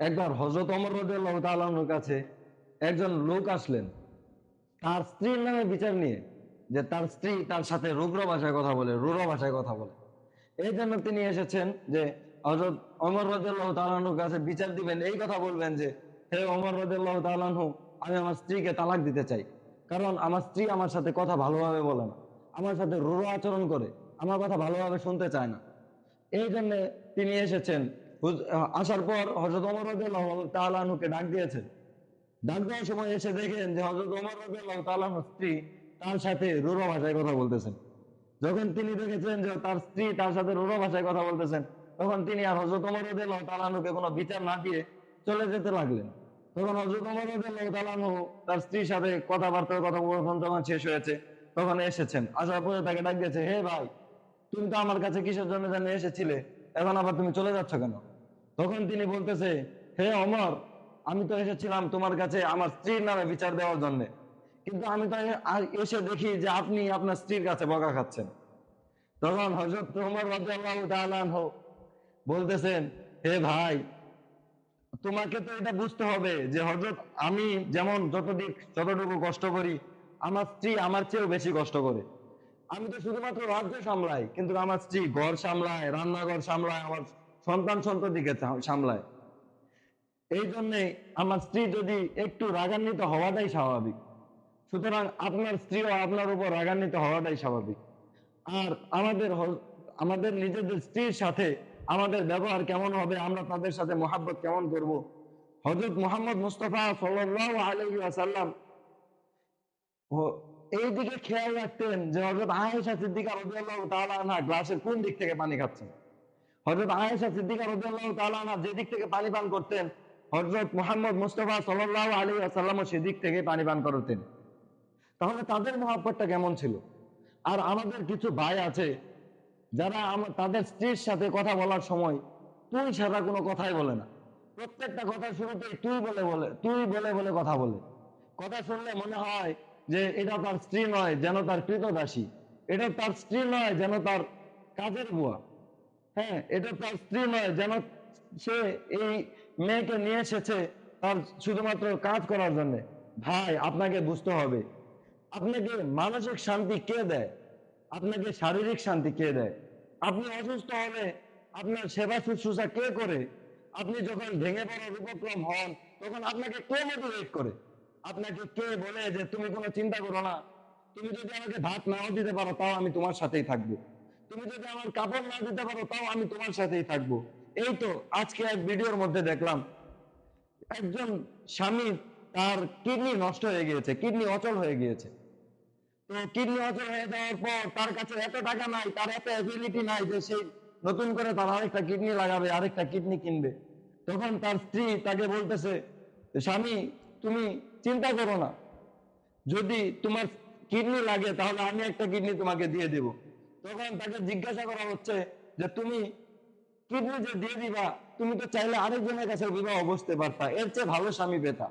একবার হজরত অমর তাআলার কাছে একজন লোক আসলেন। তার স্ত্রীর নামে বিচার নিয়ে, যে তার স্ত্রী তার সাথে রুগ্র ভাষায় কথা বলে রুড়ো ভাষায় কথা বলে। এই জন্য তিনি এসেছেন যে হজরত অমর রাদিয়াল্লাহু তাআলার কাছে বিচার দিবেন, এই কথা বলবেন যে, হে অমর রাদিয়াল্লাহু তাআলাহু আমি আমার স্ত্রীকে তালাক দিতে চাই। কারণ আমার স্ত্রী আমার সাথে কথা ভালোভাবে বলে না। আমার সাথে রুড়ো আচরণ করে। আমার কথা ভালোভাবে শুনতে চায় না। এই জন্য তিনি এসেছেন আসার পর হজরত অমর তাআলাকে ডাক দিয়েছেন ডাক দেওয়ার সময় এসে দেখেন যে হজরত অমর তাআলার স্ত্রী তার সাথে রুড়ো ভাষায় কথা বলতেছেন। যখন তিনি দেখেছেন যে তার স্ত্রী তার সাথে রুড়ো ভাষায় কথা বলতেছেন, তখন তিনি আর হজরত অমর তাআলাকে কোনো বিচার না দিয়ে চলে যেতে লাগলেন। তখন হজরত অমর তাআলাহু তার স্ত্রীর সাথে কথাবার্তা কথোপকথন যখন শেষ হয়েছে, তখন এসেছেন। আসার পরে তাকে ডাক দিয়েছে, হে ভাই, তুমি তো আমার কাছে কিসের জন্য জানি এসেছিলে? এখন আবার তুমি চলে যাচ্ছ কেন? তখন তিনি বলতেছে, হে অমর, আমি তো এসেছিলাম তোমার কাছে আমার স্ত্রীর নামে বিচার দেওয়ার জন্য। কিন্তু আমি তো এসে দেখি যে আপনি আপনার স্ত্রীর কাছে বকা খাচ্ছেন। তখন হজরত তাআলা বলতেছেন, হে ভাই, তোমাকে তো এটা বুঝতে হবে যে হজরত আমি যেমন যতদিক, যতটুকু কষ্ট করি, আমার স্ত্রী আমার চেয়েও বেশি কষ্ট করে। আমি তো শুধুমাত্র রাজ্য সামলাই, কিন্তু আমার স্ত্রী ঘর সামলায়, রান্নাঘর সামলায়, আমার সন্তান সন্ততিকে সামলায়। এই জন্যে আমার স্ত্রী যদি একটু রাগান্বিত হওয়াটাই স্বাভাবিক। সুতরাং আপনার স্ত্রীও আপনার উপর রাগান্বিত হওয়াটাই স্বাভাবিক। আর আমাদের আমাদের নিজেদের স্ত্রীর সাথে আমাদের ব্যবহার কেমন হবে, আমরা তাদের সাথে মোহাব্বত কেমন করব? হজরত মোহাম্মদ মুস্তফা ওয়াসাল্লাম ও- এই দিকে খেয়াল রাখতেন যে হজরত আয়েশা সিদ্দিকা রাদিয়াল্লাহু তাআলা আনহা গ্লাসের কোন দিক থেকে পানি খাচ্ছেন? হজরত আয়েশা সিদ্দিকা রাদিয়াল্লাহু তাআলা আনহা যে দিক থেকে পানি পান করতেন হজরত মোহাম্মদ মুস্তফা সাল্লাল্লাহু আলাইহি ওয়াসাল্লামও সেদিক থেকে পানি পান করতেন। তাহলে তাদের মহাব্বতটা কেমন ছিল? আর আমাদের কিছু ভাই আছে, যারা তাদের স্ত্রীর সাথে কথা বলার সময় তুই ছাড়া কোনো কথাই বলে না। প্রত্যেকটা কথা শুরুতেই তুই বলে বলে তুই বলে বলে কথা বলে। কথা শুনলে মনে হয় যে এটা তার স্ত্রী নয়, যেন তার কৃতদাসী। এটা তার স্ত্রী নয়, যেন তার কাজের বুয়া। হ্যাঁ এটা তার স্ত্রী নয়, যেন সে এই মেয়েকে নিয়ে এসেছে তার শুধুমাত্র কাজ করার জন্য। ভাই, আপনাকে বুঝতে হবে, আপনাকে মানসিক শান্তি কে দেয়? আপনাকে শারীরিক শান্তি কে দেয়? আপনি অসুস্থ হলে আপনার সেবা শুশ্রূষা কে করে? আপনি যখন ভেঙে পড়ার উপক্রম হন, তখন আপনাকে কে মোটিভেট করে? আপনাকে কে বলে যে তুমি কোনো চিন্তা করো না? তুমি যদি আমাকে ভাত নাও দিতে পারো, তাও আমি তোমার সাথেই থাকব। তুমি যদি আমার কাপড় না দিতে পারো, তাও আমি তোমার সাথেই থাকব। এই তো আজকে এক ভিডিওর মধ্যে দেখলাম, একজন স্বামী তার কিডনি নষ্ট হয়ে গিয়েছে, কিডনি অচল হয়ে গিয়েছে। তো কিডনি অচল হয়ে যাওয়ার পর তার কাছে এত টাকা নাই, তার এত অ্যাবিলিটি নাই যে সে নতুন করে তার আরেকটা কিডনি লাগাবে, আরেকটা কিডনি কিনবে। তখন তার স্ত্রী তাকে বলতেছে, স্বামী, তুমি চিন্তা করো না। যদি তোমার কিডনি লাগে, তাহলে আমি একটা কিডনি তোমাকে দিয়ে দেব। তখন তাকে জিজ্ঞাসা করা হচ্ছে যে, তুমি কিডনি যে দিয়ে দিবা, তুমি তো চাইলে আরেকজনের কাছে বিবাহ বসতে পারতা। এর চেয়ে ভালো স্বামী পেতা।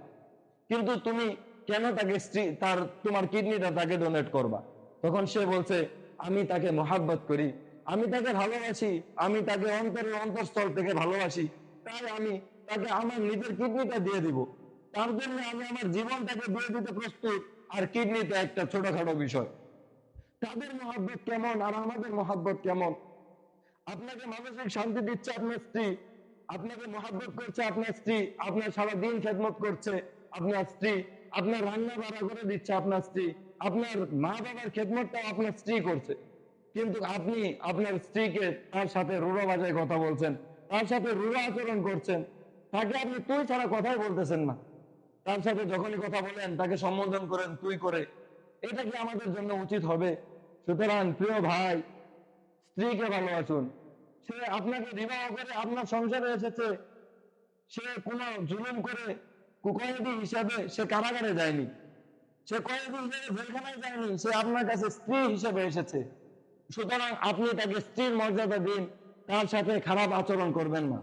কিন্তু তুমি কেন তাকে স্ত্রী, তার, তোমার কিডনিটা তাকে ডোনেট করবা? তখন সে বলছে, আমি তাকে মোহাব্বত করি। আমি তাকে ভালোবাসি। আমি তাকে অন্তরের অন্তঃস্থল থেকে ভালোবাসি। তাই আমি তাকে আমার নিজের কিডনিটা দিয়ে দিব। তার জন্য আমি আমার জীবনটাকে দিয়ে দিতে প্রস্তুত আর কিডনি তো একটা ছোটখাটো বিষয়। তাদের মহাব্বত কেমন আর আমাদের মহাব্বত কেমন? আপনাকে মানসিক শান্তি দিচ্ছে আপনার স্ত্রী, আপনাকে মহাব্বত করছে আপনার স্ত্রী, আপনার সারা দিন খেদমত করছে আপনার স্ত্রী, আপনার রান্না বাড়া করে দিচ্ছে আপনার স্ত্রী, আপনার মা বাবার খেদমতটাও আপনার স্ত্রী করছে। কিন্তু আপনি আপনার স্ত্রীকে তার সাথে রুড়ো বাজায় কথা বলছেন, তার সাথে রুড়ো আচরণ করছেন, তাকে আপনি তুই ছাড়া কথাই বলতেছেন না। তার সাথে যখনই কথা বলেন, তাকে সম্বোধন করেন, তুই করে। এটা কি আমাদের জন্য উচিত হবে? সুতরাং প্রিয় ভাই, স্ত্রীকে ভালোবাসুন। সে আপনাকে বিবাহ করে আপনার সংসারে এসেছে। সে কোনো জুলুম করে কুকয়েদি হিসাবে সে কারাগারে যায়নি। সে কয়েদি হিসেবে জেলখানায় যায়নি। সে আপনার কাছে স্ত্রী হিসেবে এসেছে। সুতরাং আপনি তাকে স্ত্রীর মর্যাদা দিন, তার সাথে খারাপ আচরণ করবেন না।